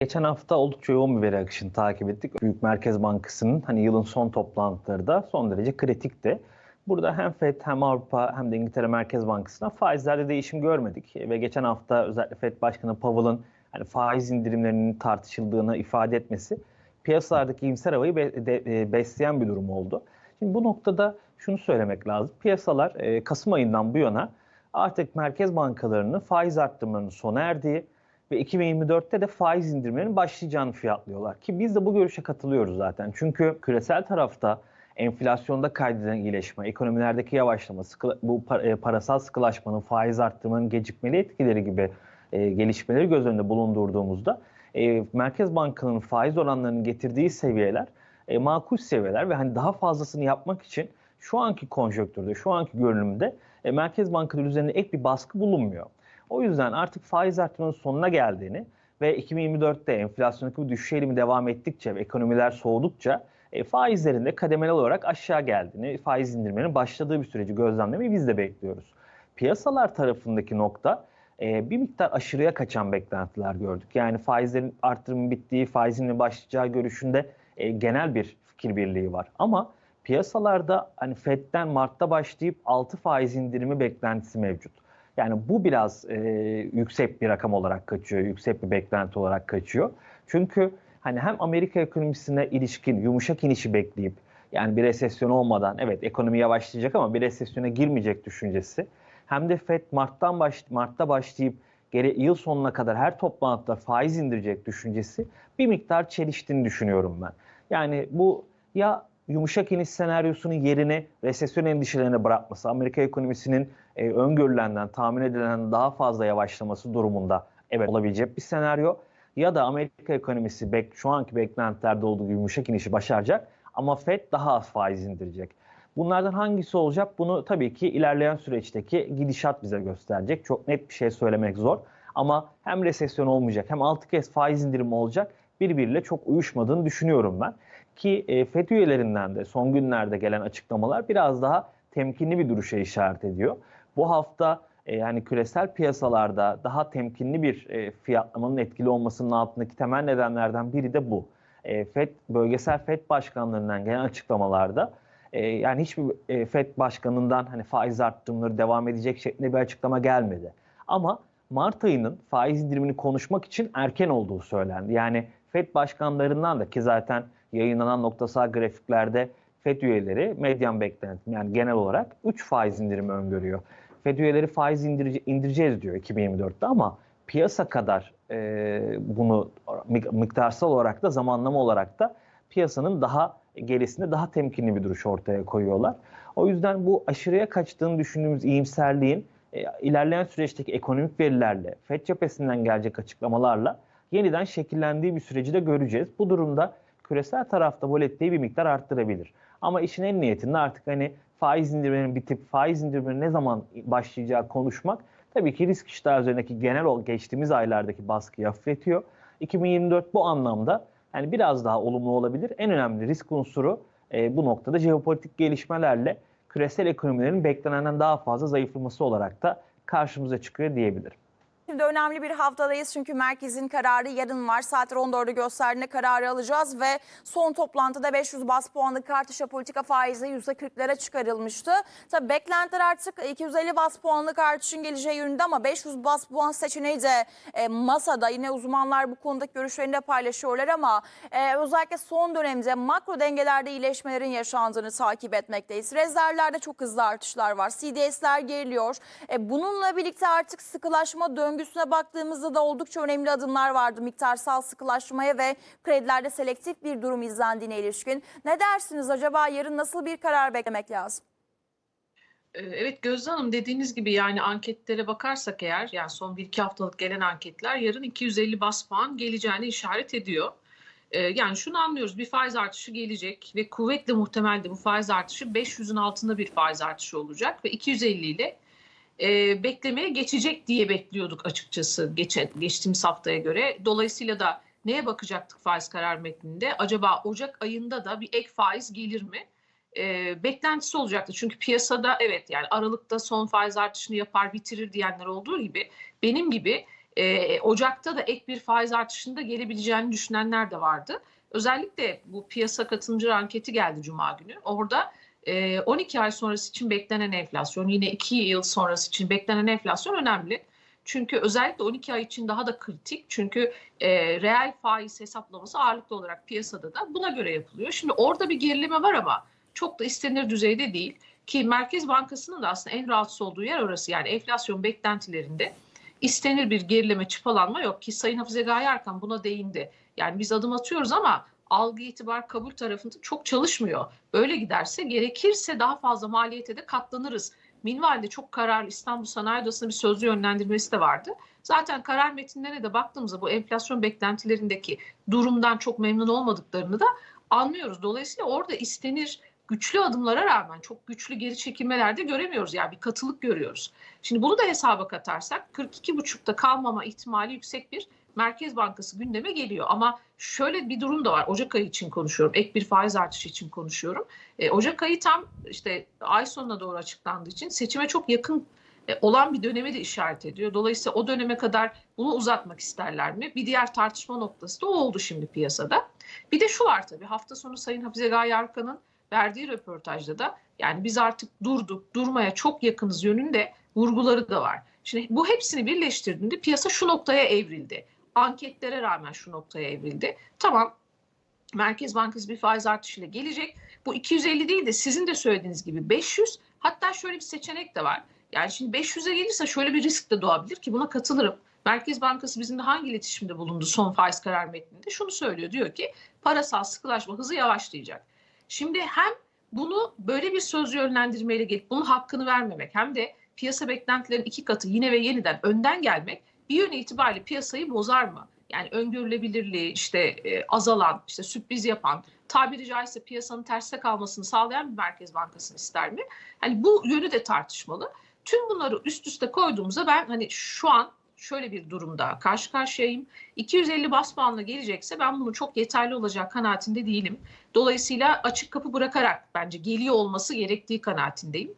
Geçen hafta oldukça yoğun bir veri akışını takip ettik. Büyük Merkez Bankası'nın hani yılın son toplantıları da son derece kritikti. Burada hem FED hem Avrupa hem de İngiltere Merkez Bankası'na faizlerde değişim görmedik. Ve geçen hafta özellikle FED Başkanı Powell'ın hani faiz indirimlerinin tartışıldığını ifade etmesi piyasalardaki iyimser havayı e, besleyen bir durum oldu. Şimdi bu noktada şunu söylemek lazım. Piyasalar e, Kasım ayından bu yana artık merkez bankalarının faiz arttırmalarının sona erdiği ve 2024'te de faiz indirimlerinin başlayacağını fiyatlıyorlar. Ki biz de bu görüşe katılıyoruz zaten. Çünkü küresel tarafta enflasyonda kaydedilen iyileşme, ekonomilerdeki yavaşlama, sıkı- bu e, parasal sıkılaşmanın, faiz arttırmanın gecikmeli etkileri gibi e, gelişmeleri göz önünde bulundurduğumuzda e, merkez bankalarının faiz oranlarının getirdiği seviyeler e, makul seviyeler ve hani daha fazlasını yapmak için şu anki konjonktürde, şu anki görünümde e, merkez bankaları üzerinde ek bir baskı bulunmuyor. O yüzden artık faiz arttırmanın sonuna geldiğini ve 2024'te enflasyondaki bu düşüş eğilimi devam ettikçe ve ekonomiler soğudukça e, faizlerin de kademeli olarak aşağı geldiğini, faiz indirmenin başladığı bir süreci gözlemlemeyi biz de bekliyoruz. Piyasalar tarafındaki nokta e, bir miktar aşırıya kaçan beklentiler gördük. Yani faizlerin artırımı bittiği, faizin başlayacağı görüşünde e, genel bir fikir birliği var. Ama piyasalarda hani Fed'den Mart'ta başlayıp 6 faiz indirimi beklentisi mevcut. Yani bu biraz e, yüksek bir rakam olarak kaçıyor, yüksek bir beklenti olarak kaçıyor. Çünkü hani hem Amerika ekonomisine ilişkin yumuşak inişi bekleyip yani bir resesyon olmadan evet ekonomi yavaşlayacak ama bir resesyona girmeyecek düşüncesi. Hem de Fed Mart'tan baş, Mart'ta başlayıp geri yıl sonuna kadar her toplantıda faiz indirecek düşüncesi bir miktar çeliştiğini düşünüyorum ben. Yani bu ya yumuşak iniş senaryosunun yerini resesyon endişelerine bırakması, Amerika ekonomisinin e, öngörülenden, tahmin edilen daha fazla yavaşlaması durumunda evet olabilecek bir senaryo. Ya da Amerika ekonomisi bek, şu anki beklentilerde olduğu gibi yumuşak inişi başaracak ama Fed daha az faiz indirecek. Bunlardan hangisi olacak? Bunu tabii ki ilerleyen süreçteki gidişat bize gösterecek. Çok net bir şey söylemek zor. Ama hem resesyon olmayacak hem 6 kez faiz indirimi olacak birbiriyle çok uyuşmadığını düşünüyorum ben. Ki e, FED üyelerinden de son günlerde gelen açıklamalar biraz daha temkinli bir duruşa işaret ediyor. Bu hafta e, yani küresel piyasalarda daha temkinli bir e, fiyatlamanın etkili olmasının altındaki temel nedenlerden biri de bu. E, FED bölgesel FED başkanlarından gelen açıklamalarda e, yani hiçbir e, FED başkanından hani faiz arttırımları devam edecek şeklinde bir açıklama gelmedi. Ama Mart ayının faiz indirimini konuşmak için erken olduğu söylendi. Yani FED başkanlarından da ki zaten yayınlanan noktasal grafiklerde FED üyeleri medyan beklentim yani genel olarak 3 faiz indirimi öngörüyor. FED üyeleri faiz indirece- indireceğiz diyor 2024'te ama piyasa kadar e, bunu mik- miktarsal olarak da zamanlama olarak da piyasanın daha gerisinde daha temkinli bir duruş ortaya koyuyorlar. O yüzden bu aşırıya kaçtığını düşündüğümüz iyimserliğin e, ilerleyen süreçteki ekonomik verilerle, FED cephesinden gelecek açıklamalarla yeniden şekillendiği bir süreci de göreceğiz. Bu durumda küresel tarafta volatiliteyi bir miktar arttırabilir. Ama işin en niyetinde artık hani faiz indirimlerinin bitip faiz indirimlerinin ne zaman başlayacağı konuşmak tabii ki risk iştahı üzerindeki genel o geçtiğimiz aylardaki baskıyı hafifletiyor. 2024 bu anlamda yani biraz daha olumlu olabilir. En önemli risk unsuru e, bu noktada jeopolitik gelişmelerle küresel ekonomilerin beklenenden daha fazla zayıflaması olarak da karşımıza çıkıyor diyebilirim. Şimdi önemli bir haftadayız çünkü merkezin kararı yarın var. Saatler 14'ü gösterdiğinde kararı alacağız ve son toplantıda 500 bas puanlık artışa politika faizi %40'lara çıkarılmıştı. Tabii beklentiler artık 250 bas puanlık artışın geleceği yönünde ama 500 bas puan seçeneği de e, masada. Yine uzmanlar bu konudaki görüşlerini de paylaşıyorlar ama e, özellikle son dönemde makro dengelerde iyileşmelerin yaşandığını takip etmekteyiz. Rezervlerde çok hızlı artışlar var. CDS'ler geriliyor. E, bununla birlikte artık sıkılaşma döngüsüne baktığımızda da oldukça önemli adımlar vardı. Miktarsal sıkılaşmaya ve kredilerde selektif bir durum izlendiğine ilişkin. Ne dersiniz acaba yarın nasıl bir karar beklemek lazım? Ee, Evet Gözde Hanım dediğiniz gibi yani anketlere bakarsak eğer yani son bir iki haftalık gelen anketler yarın 250 bas puan geleceğini işaret ediyor. Ee, Yani şunu anlıyoruz bir faiz artışı gelecek ve kuvvetle muhtemel de bu faiz artışı 500'ün altında bir faiz artışı olacak ve 250 ile e, beklemeye geçecek diye bekliyorduk açıkçası geçen, geçtiğimiz haftaya göre. Dolayısıyla da neye bakacaktık faiz karar metninde? Acaba Ocak ayında da bir ek faiz gelir mi? e, beklentisi olacaktı. Çünkü piyasada evet yani Aralık'ta son faiz artışını yapar bitirir diyenler olduğu gibi benim gibi e, Ocak'ta da ek bir faiz artışında gelebileceğini düşünenler de vardı. Özellikle bu piyasa katılımcı anketi geldi Cuma günü. Orada e, 12 ay sonrası için beklenen enflasyon, yine 2 yıl sonrası için beklenen enflasyon önemli. Çünkü özellikle 12 ay için daha da kritik. Çünkü e, reel faiz hesaplaması ağırlıklı olarak piyasada da buna göre yapılıyor. Şimdi orada bir gerileme var ama çok da istenir düzeyde değil. Ki Merkez Bankası'nın da aslında en rahatsız olduğu yer orası. Yani enflasyon beklentilerinde istenir bir gerileme, çıpalanma yok. Ki Sayın Hafize Gaye Erkan buna değindi. Yani biz adım atıyoruz ama algı itibar kabul tarafında çok çalışmıyor. Böyle giderse gerekirse daha fazla maliyete de katlanırız. Minvalde çok kararlı İstanbul Sanayi Odası'nın bir sözlü yönlendirmesi de vardı. Zaten karar metinlerine de baktığımızda bu enflasyon beklentilerindeki durumdan çok memnun olmadıklarını da anlıyoruz. Dolayısıyla orada istenir güçlü adımlara rağmen çok güçlü geri çekilmeler de göremiyoruz. Yani bir katılık görüyoruz. Şimdi bunu da hesaba katarsak 42,5'ta kalmama ihtimali yüksek bir Merkez Bankası gündeme geliyor. Ama şöyle bir durum da var. Ocak ayı için konuşuyorum. Ek bir faiz artışı için konuşuyorum. E, Ocak ayı tam işte ay sonuna doğru açıklandığı için seçime çok yakın e, olan bir dönemi de işaret ediyor. Dolayısıyla o döneme kadar bunu uzatmak isterler mi? Bir diğer tartışma noktası da o oldu şimdi piyasada. Bir de şu var tabii hafta sonu Sayın Hafize Gaye Erkan'ın verdiği röportajda da yani biz artık durduk, durmaya çok yakınız yönünde vurguları da var. Şimdi bu hepsini birleştirdiğinde piyasa şu noktaya evrildi. Anketlere rağmen şu noktaya evrildi. Tamam Merkez Bankası bir faiz artışıyla gelecek. Bu 250 değil de sizin de söylediğiniz gibi 500 hatta şöyle bir seçenek de var. Yani şimdi 500'e gelirse şöyle bir risk de doğabilir ki buna katılırım. Merkez Bankası bizimle hangi iletişimde bulundu son faiz karar metninde? Şunu söylüyor diyor ki parasal sıkılaşma hızı yavaşlayacak. Şimdi hem bunu böyle bir söz yönlendirmeyle gelip bunun hakkını vermemek hem de piyasa beklentilerinin iki katı yine ve yeniden önden gelmek bir yön itibariyle piyasayı bozar mı? Yani öngörülebilirliği işte e, azalan, işte sürpriz yapan, tabiri caizse piyasanın terste kalmasını sağlayan bir Merkez Bankası'nı ister mi? Hani bu yönü de tartışmalı. Tüm bunları üst üste koyduğumuzda ben hani şu an şöyle bir durumda karşı karşıyayım. 250 bas puanla gelecekse ben bunun çok yeterli olacak kanaatinde değilim. Dolayısıyla açık kapı bırakarak bence geliyor olması gerektiği kanaatindeyim.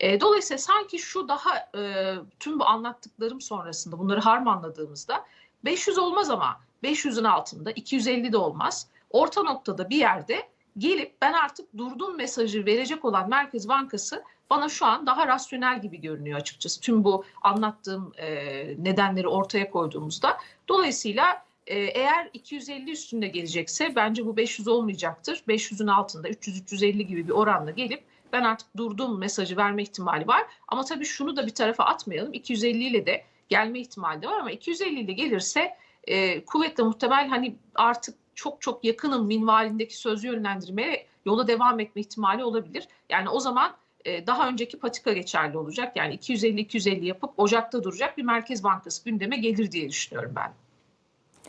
E, dolayısıyla sanki şu daha e, tüm bu anlattıklarım sonrasında bunları harmanladığımızda 500 olmaz ama 500'ün altında 250 de olmaz. Orta noktada bir yerde gelip ben artık durdum mesajı verecek olan Merkez Bankası bana şu an daha rasyonel gibi görünüyor açıkçası. Tüm bu anlattığım e, nedenleri ortaya koyduğumuzda. Dolayısıyla e, eğer 250 üstünde gelecekse bence bu 500 olmayacaktır. 500'ün altında 300-350 gibi bir oranla gelip ben artık durdum mesajı verme ihtimali var. Ama tabii şunu da bir tarafa atmayalım. 250 ile de gelme ihtimali de var ama 250 ile gelirse e, kuvvetle muhtemel hani artık çok çok yakınım minvalindeki söz yönlendirmeye yola devam etme ihtimali olabilir. Yani o zaman e, daha önceki patika geçerli olacak. Yani 250-250 yapıp Ocak'ta duracak bir Merkez Bankası gündeme gelir diye düşünüyorum ben.